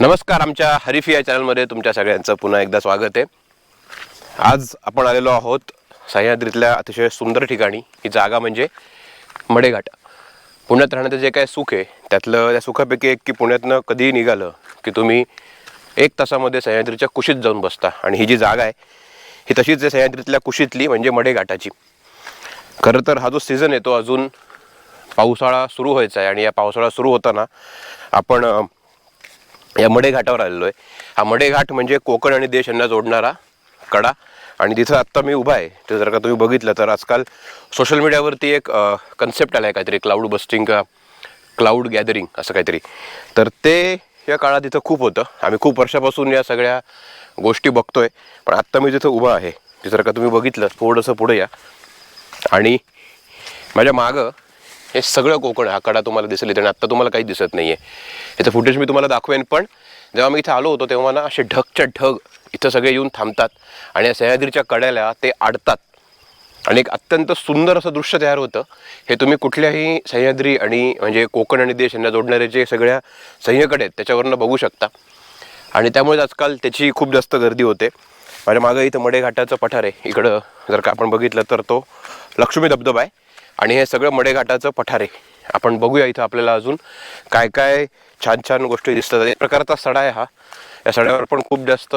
नमस्कार आमच्या हरिफी या चॅनलमध्ये तुमच्या सगळ्यांचं पुन्हा एकदा स्वागत आहे. आज आपण आलेलो आहोत सह्याद्रीतल्या अतिशय सुंदर ठिकाणी. ही जागा म्हणजे मडेघाट. पुण्यात राहण्याचं जे काय सुख आहे त्यातलं त्या सुखापैकी एक की पुण्यातनं कधीही निघालं की तुम्ही एक तासामध्ये सह्याद्रीच्या कुशीत जाऊन बसता. आणि ही जी जागा आहे ही तशीच आहे सह्याद्रीतल्या कुशीतली म्हणजे मडेघाटाची. खरं तर हा जो सीझन आहे तो अजून पावसाळा सुरू व्हायचा आहे. आणि या पावसाळा सुरू होताना आपण या मडे घाटावर आलेलो आहे हा मडे घाट म्हणजे कोकण आणि देश यांना जोडणारा कडा. आणि तिथं आत्ता मी उभा आहे ते जर का तुम्ही बघितलं तर आजकाल सोशल मीडियावरती एक कन्सेप्ट आला आहे काहीतरी क्लाऊड बस्टिंग का क्लाऊड गॅदरिंग असं काहीतरी. तर ते या काळात इथं खूप होतं. आम्ही खूप वर्षापासून या सगळ्या गोष्टी बघतोय. पण आत्ता मी तिथं उभा आहे ते जर का तुम्ही बघितलं थोडंसं पुढे या. आणि माझ्या मागं हे सगळं कोकण हा कडा तुम्हाला दिसेल इथे आणि आत्ता तुम्हाला काही दिसत नाही आहे याचं फुटेज मी तुम्हाला दाखवेन पण जेव्हा मी इथे आलो होतो तेव्हा ना असे ढगच्या ढग इथं सगळे येऊन थांबतात आणि या सह्याद्रीच्या कड्याला ते आडतात. आणि एक अत्यंत सुंदर असं दृश्य तयार होतं. हे तुम्ही कुठल्याही सह्याद्री आणि म्हणजे कोकण आणि देश यांना जोडणारे जे सगळ्या सह्यकडे आहेत त्याच्यावरनं बघू शकता. आणि त्यामुळे आजकाल त्याची खूप जास्त गर्दी होते. माझ्या मागं इथं मडेघाटाचं पठार आहे. इकडं जर का आपण बघितलं तर तो लक्ष्मी धबधबा आहे. आणि हे सगळं मडेघाटाचं पठार. आहे आपण बघूया इथं आपल्याला अजून काय काय छान छान गोष्टी दिसतात. एक प्रकारचा सडा आहे हा. या सड्यावर पण खूप जास्त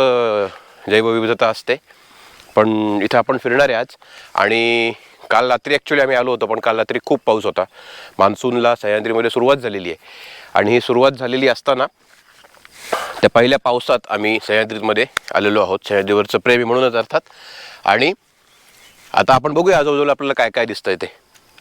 जैवविविधता असते. पण इथं आपण फिरणार आहे आज. आणि काल रात्री ॲक्च्युली आम्ही आलो होतो पण काल रात्री खूप पाऊस होता. मान्सूनला सह्याद्रीमध्ये सुरुवात झालेली आहे. आणि ही सुरुवात झालेली असताना त्या पहिल्या पावसात आम्ही सह्याद्रीमध्ये आलेलो आहोत. सह्याद्रीवरचं प्रेमी म्हणूनच अर्थात. आणि आता आपण बघूया आजूबाजूला आपल्याला काय काय दिसतंय ते.